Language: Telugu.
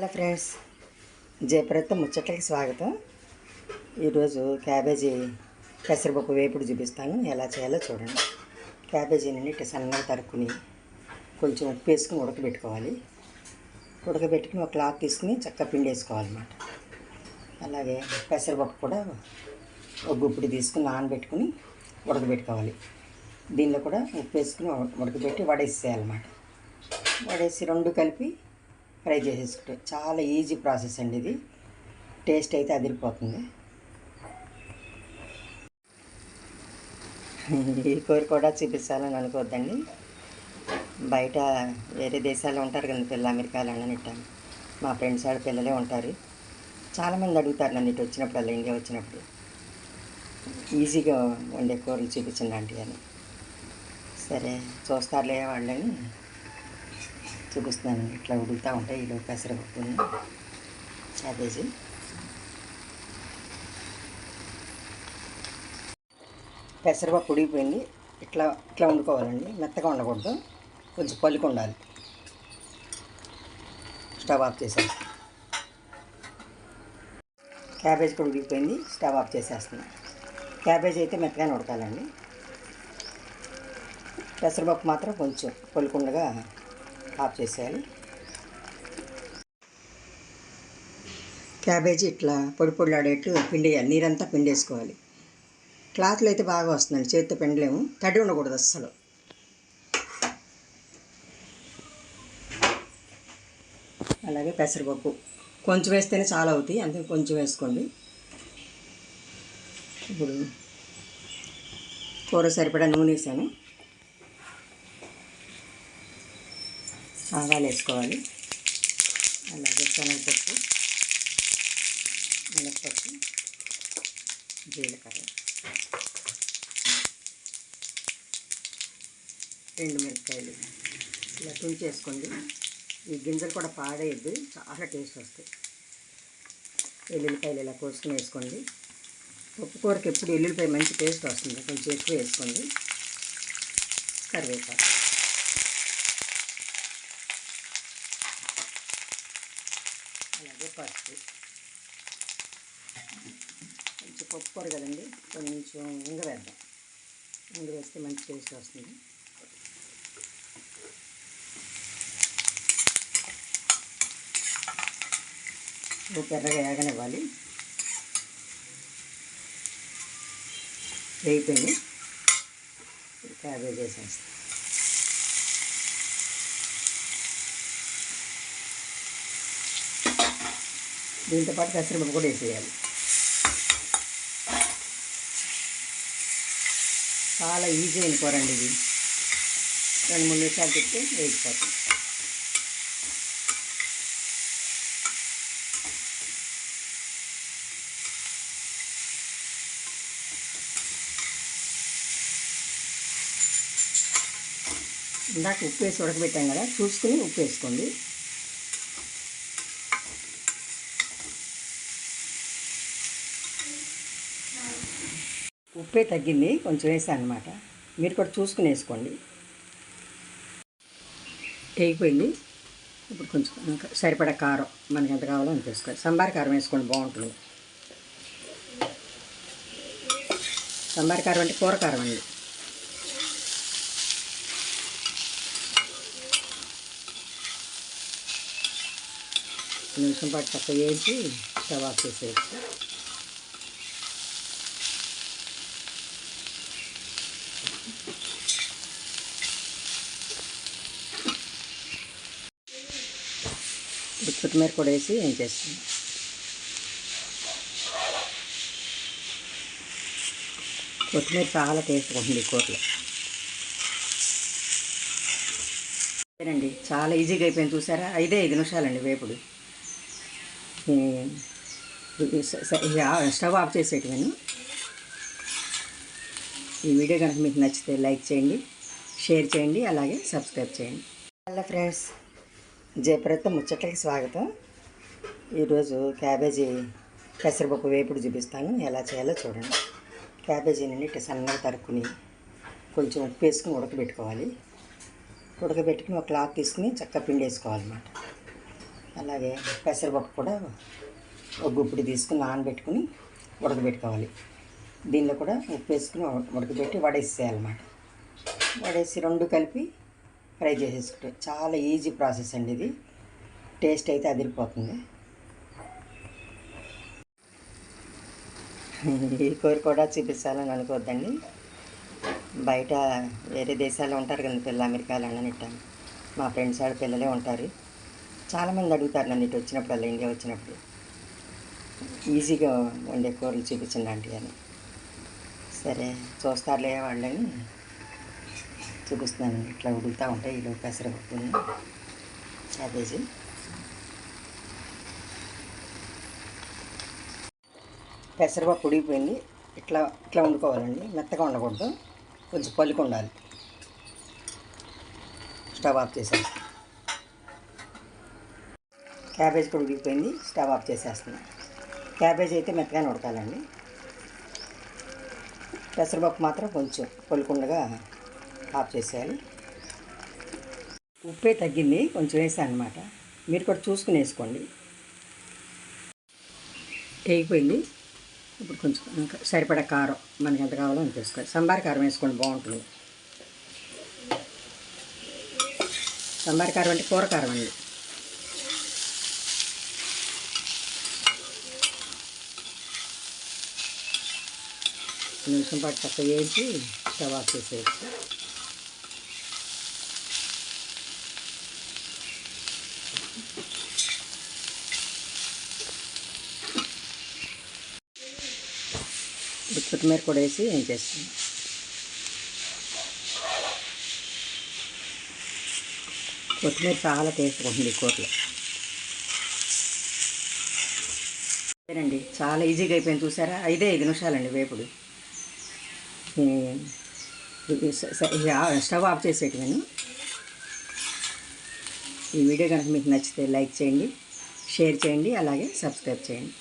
Hello friends. జయప్రత ముచ్చట్లకి స్వాగతం. ఈరోజు క్యాబేజీ పెసరపప్పు వేపుడు చూపిస్తాను. ఎలా చేయాలో చూడండి. క్యాబేజీని ఇట్లా సన్నగా తరుక్కుని కొంచెం ఉప్పు వేసుకుని ఉడకబెట్టుకోవాలి. ఉడకబెట్టుకుని ఒక క్లాత్ తీసుకుని చక్క పిండి వేసుకోవాలన్నమాట. అలాగే పెసరపప్పు కూడా ఒక గుప్పుడు తీసుకుని నానబెట్టుకుని ఉడకబెట్టుకోవాలి. దీనిలో కూడా ఉప్పు వేసుకుని ఉడకబెట్టి వడేసేయాలన్నమాట. వడేసి రెండు కలిపి ఫ్రై చేసేసుకుంటే చాలా ఈజీ ప్రాసెస్ అండి ఇది. టేస్ట్ అయితే అదిరిపోతుంది. ఈ కూర కూడా చూపించాలని అనుకోవద్దండి బయట వేరే దేశాల్లో ఉంటారు కదా పిల్ల అమెరికాలో ఇట్టాను మా ఫ్రెండ్స్ ఆడ పిల్లలే ఉంటారు. చాలామంది అడుగుతారు నన్ను ఇటు వచ్చినప్పుడు ఇండియా వచ్చినప్పుడు. ఈజీగా వండే కూరలు చూపించండి అంటే అని సరే చూస్తారులే వాళ్ళని. చూపిస్తున్నాను. ఇట్లా ఉడుకుతూ ఉంటాయి ఈలో పెసరపప్పుని క్యాబేజీ పెసరపప్పు ఉడిగిపోయింది ఇట్లా ఇట్లా వండుకోవాలండి. మెత్తగా ఉండకూడదు కొంచెం పలుకు ఉండాలి. స్టవ్ ఆఫ్ చేసేస్తాను క్యాబేజ్ కూడా ఉడికిపోయింది. స్టవ్ ఆఫ్ చేసేస్తున్నాను క్యాబేజ్ అయితే మెత్తగానే ఉడకాలండి. పెసరపప్పు మాత్రం కొంచెం పలుకుండగా ఆఫ్ చేసేయాలి. క్యాబేజీ ఇట్లా పొడి పొడిలాడేట్లు పిండేయాలి. నీరంతా పిండేసుకోవాలి. క్లాత్లో అయితే బాగా వస్తుందండి. చేతితో పిండలేము. తడి ఉండకూడదు అస్సలు. అలాగే పెసరపప్పు. కొంచెం వేస్తేనే చాలా అవుతాయి. అందుకే కొంచెం వేసుకోండి. ఇప్పుడు కూర సరిపడా నూనె వేసాను. ఆవాలు వేసుకోవాలి. అలాగే శనగపప్పు మినప్పప్పు జీలకర్ర రెండు మిరపకాయలు. ఇలా తుంచేసుకోండి. ఈ గింజలు కూడా పాడేయద్దు చాలా టేస్ట్ వస్తాయి. ఎల్లుల్లిపాయలు ఇలా కోసుకుని వేసుకోండి. పప్పు కూరకి ఎప్పుడు ఎల్లుల్లిపాయ మంచి టేస్ట్ వస్తుంది. కొంచెం ఎక్కువ వేసుకోండి. కరివేపాకు. అలాగే పసుపు. కొంచెం పప్పు కూర కదండి కొంచెం ఇంగ వేద్దాం. ఇంగ వేస్తే మంచి టేస్ట్ వస్తుంది. ఎర్రగా వేగనివ్వాలి. వేగిపోయింది. క్యాబేజ్ వేసేస్తాం. దీంతో పాటు పెసరపప్పు కూడా వేసేయాలి. చాలా ఈజీ అయిన కూర అండి ఇది. రెండు మూడు నిమిషాలు పెట్టి వేగిపోతుంది. ఇందాక ఉప్పు వేసి ఉడకబెట్టాం కదా చూసుకుని ఉప్పు వేసుకోండి. ఉప్పే తగ్గింది కొంచెం వేసాను అనమాట మీరు కూడా చూసుకుని వేసుకోండి. వేగిపోయింది. ఇప్పుడు కొంచెం ఇంకా సరిపడా కారం మనకి ఎంత కావాలో అంత వేసుకోవాలి సంబార కారం వేసుకోండి బాగుంటుంది. సంబార కారం అంటే కూర కారం అండి. నిమిషం పాటు చక్కగా వేసి స్టవ్ ఆఫ్ చేసేయచ్చు. కొత్తిమీర కూడా వేసి ఏం చేస్తాం? కొత్తిమీర చాలా టేస్ట్ ఉంటుంది కూరలో. అండి చాలా ఈజీగా అయిపోయింది చూసారా? ఐదే ఐదు నిమిషాలండి వేపుడు. స్టవ్ ఆఫ్ చేసేటివాను. ఈ వీడియో కనుక మీకు నచ్చితే లైక్ చేయండి షేర్ చేయండి అలాగే సబ్స్క్రైబ్ చేయండి. హలో ఫ్రెండ్స్ జయప్రత ముచ్చట్లకి స్వాగతం. ఈరోజు క్యాబేజీ పెసరపప్పు వేపుడు చూపిస్తాను. ఎలా చేయాలో చూడండి. క్యాబేజీని ఇట్లా సన్నగా తరుక్కుని కొంచెం ఉప్పు వేసుకుని ఉడకబెట్టుకోవాలి. ఉడకబెట్టుకుని ఒక క్లాత్ తీసుకుని చక్క పిండి వేసుకోవాలన్నమాట అలాగే పెసరపప్పు కూడా ఒక గుప్పుడు తీసుకుని నానబెట్టుకుని ఉడకబెట్టుకోవాలి. దీనిలో కూడా ఉప్పు వేసుకుని ఉడకబెట్టి వడేసేయాలన్నమాట. వడేసి రెండు కలిపి ఫ్రై చేసేసుకుంటే చాలా ఈజీ ప్రాసెస్ అండి ఇది. టేస్ట్ అయితే అదిరిపోతుంది. ఈ కూర కూడా చూపించాలని అనుకోవద్దండి. బయట వేరే దేశాల్లో ఉంటారు కదా పిల్లలు అమెరికాలో అన్నట్టు. మా ఫ్రెండ్స్ వాళ్ళ పిల్లలే ఉంటారు. చాలామంది అడుగుతారు నన్ను ఇటు వచ్చినప్పుడల్లా ఇండియా వచ్చినప్పుడు. ఈజీగా వండే కూరలు చూపించండి అంటే అని సరే చూస్తారులే వాళ్ళని. చూపిస్తున్నాను. ఇట్లా ఉడుకుతూ ఉంటాయి. ఇలా పెసరపప్పుని క్యాబేజీ పెసరపప్పు ఉడికిపోయింది. ఇట్లా ఇట్లా వండుకోవాలండి. మెత్తగా ఉండకూడదు కొంచెం పలుకు ఉండాలి. స్టవ్ ఆఫ్ చేసాను క్యాబేజ్ కూడా ఉడికిపోయింది. స్టవ్ ఆఫ్ చేసేస్తున్నాం. క్యాబేజ్ అయితే మెత్తగానే ఉడకాలండి. పెసరపప్పు మాత్రం కొంచెం పలుకుండగా ఆఫ్ చేసేయాలి. ఉప్పే తగ్గింది కొంచెం వేసాను అనమాట మీరు కూడా చూసుకుని వేసుకోండి. వేగిపోయింది. ఇప్పుడు కొంచెం ఇంకా సరిపడా కారం మనకి ఎంత కావాలో అంత వేసుకోవాలి సంబార కారం వేసుకోండి బాగుంటుంది. సంబార కారం అంటే కూర కారం అండి. నిమిషం పాటు పక్క వేసి స్టవ్ ఆఫ్ చేసేయచ్చు. ఇప్పుడు కొత్తిమీర కూడా వేసి ఏం చేస్తాం? కొత్తిమీర చాలా టేస్ట్ ఉంటుంది కూరలో. అండి చాలా ఈజీగా అయిపోయింది చూసారా? ఐదే ఐదు నిమిషాలండి వేపుడు. స్టవ్ ఆఫ్ చేసేటివాను. ఈ వీడియో కనుక మీకు నచ్చితే లైక్ చేయండి షేర్ చేయండి అలాగే సబ్స్క్రైబ్ చేయండి.